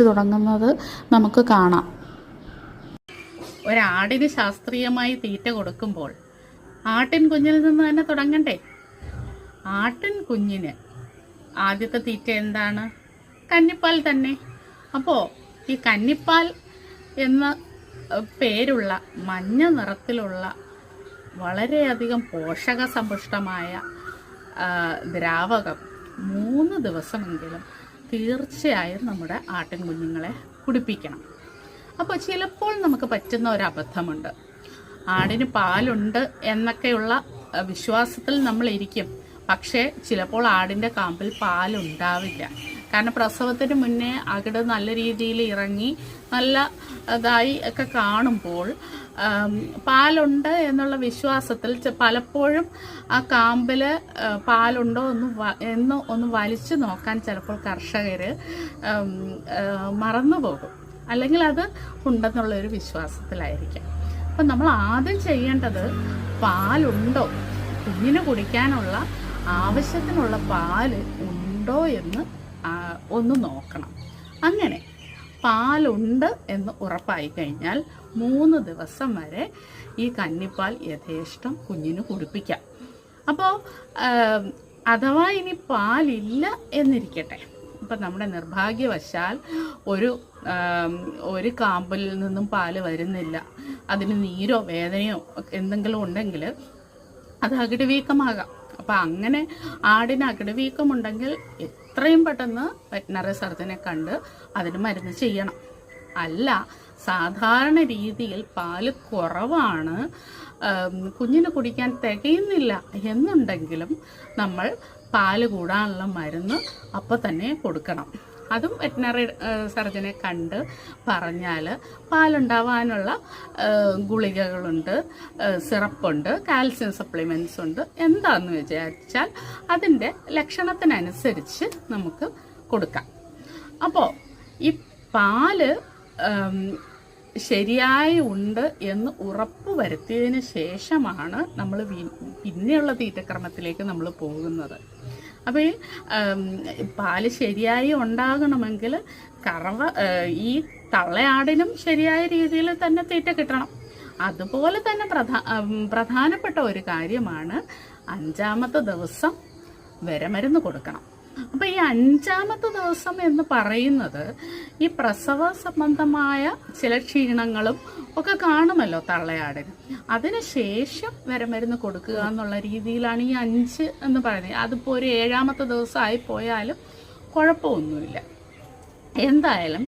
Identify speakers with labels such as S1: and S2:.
S1: തുടങ്ങുന്നത് നമുക്ക് കാണാം. ഒരാടിന് ശാസ്ത്രീയമായി തീറ്റ കൊടുക്കുമ്പോൾ ആട്ടിൻ കുഞ്ഞിൽ നിന്ന് തന്നെ തുടങ്ങണ്ടേ? ആട്ടിൻ കുഞ്ഞിന് ആദ്യത്തെ തീറ്റ എന്താണ്? കന്നിപ്പാൽ തന്നെ. അപ്പോൾ ഈ കന്നിപ്പാൽ എന്ന പേരുള്ള മഞ്ഞ നിറത്തിലുള്ള വളരെയധികം പോഷക സമ്പുഷ്ടമായ ദ്രാവകം മൂന്ന് ദിവസമെങ്കിലും തീർച്ചയായും നമ്മുടെ ആട്ടിൻ കുഞ്ഞുങ്ങളെ കുടിപ്പിക്കണം. അപ്പോൾ ചിലപ്പോൾ നമുക്ക് പറ്റുന്ന ഒരു അബദ്ധമുണ്ട് ആടിന് പാലുണ്ട് എന്നൊക്കെയുള്ള വിശ്വാസത്തിൽ നമ്മളിരിക്കും പക്ഷേ ചിലപ്പോൾ ആടിന്റെ കാമ്പിൽ പാലുണ്ടാവില്ല. കാരണം പ്രസവത്തിന് മുന്നേ അകിട് നല്ല രീതിയിൽ ഇറങ്ങി നല്ല ഇതായി ഒക്കെ കാണുമ്പോൾ പാലുണ്ട് എന്നുള്ള വിശ്വാസത്തിൽ പലപ്പോഴും ആ കാമ്പിൽ പാലുണ്ടോ എന്ന് എന്ന് ഒന്ന് വലിച്ചു നോക്കാൻ ചിലപ്പോൾ കർഷകർ മറന്നുപോകും അല്ലെങ്കിൽ അത് ഉണ്ടെന്നുള്ളൊരു വിശ്വാസത്തിലായിരിക്കാം. അപ്പം നമ്മൾ ആദ്യം ചെയ്യേണ്ടത് പാലുണ്ടോ കുഞ്ഞിന് കുടിക്കാനുള്ള ആവശ്യത്തിനുള്ള പാൽ ഉണ്ടോ എന്ന് ഒന്ന് നോക്കണം. അങ്ങനെ പാലുണ്ട് എന്ന് ഉറപ്പായി കഴിഞ്ഞാൽ മൂന്ന് ദിവസം വരെ ഈ കന്നിപ്പാൽ യഥേഷ്ടം കുഞ്ഞിന് കുടിപ്പിക്കാം. അപ്പോൾ അഥവാ ഇനി പാലില്ല എന്നിരിക്കട്ടെ. ഇപ്പം നമ്മുടെ നിർഭാഗ്യവശാൽ ഒരു ഒരു കാമ്പിൽ നിന്നും പാൽ വരുന്നില്ല. അതിന് നീരോ വേദനയോ എന്തെങ്കിലും ഉണ്ടെങ്കിൽ അത് അകിട് വീക്കമാകാം. അപ്പം അങ്ങനെ ആടിന് അകിട് വീക്കമുണ്ടെങ്കിൽ എത്രയും പെട്ടെന്ന് വെറ്റിനറി സർജനെ കണ്ട് അതിന് മരുന്ന് ചെയ്യണം. അല്ല സാധാരണ രീതിയിൽ പാൽ കുറവാണ് കുഞ്ഞിന് കുടിക്കാൻ തികയുന്നില്ല എന്നുണ്ടെങ്കിലും നമ്മൾ പാൽ കൂടാനുള്ള മരുന്ന് അപ്പോൾ തന്നെ കൊടുക്കണം. അതും വെറ്റിനറി സർജനെ കണ്ട് പറഞ്ഞാൽ പാലുണ്ടാവാനുള്ള ഗുളികകളുണ്ട് സിറപ്പുണ്ട് കാൽസ്യം സപ്ലിമെന്റ്സ് ഉണ്ട്. എന്താണെന്ന് വിചാരിച്ചാൽ അതിന്റെ ലക്ഷണത്തിനനുസരിച്ച് നമുക്ക് കൊടുക്കാം. അപ്പോൾ ഈ പാൽ ശരിയായി ഉണ്ട് എന്ന് ഉറപ്പ് വരുത്തിയതിന് ശേഷമാണ് നമ്മൾ പിന്നെയുള്ള തീറ്റക്രമത്തിലേക്ക് നമ്മൾ പോകുന്നത്. അപ്പോൾ പാൽ ശരിയായി ഉണ്ടാകണമെങ്കിൽ കറവ ഈ തള്ളയാടിനും ശരിയായ രീതിയിൽ തന്നെ തീറ്റ കിട്ടണം. അതുപോലെ തന്നെ പ്രധാ പ്രധാനപ്പെട്ട ഒരു കാര്യമാണ് അഞ്ചാമത്തെ ദിവസം വിരമരുന്ന് കൊടുക്കണം. അപ്പൊ ഈ അഞ്ചാമത്തെ ദിവസം എന്ന് പറയുന്നത് ഈ പ്രസവ സംബന്ധമായ ചില ക്ഷീണങ്ങളും ഒക്കെ കാണുമല്ലോ തള്ളയാടിന്. അതിനുശേഷം വിരമരുന്ന് കൊടുക്കുക എന്നുള്ള രീതിയിലാണ് ഈ അഞ്ച് എന്ന് പറയുന്നത്. അതിപ്പോ ഒരു ഏഴാമത്തെ ദിവസമായി പോയാലും കുഴപ്പമൊന്നുമില്ല. എന്തായാലും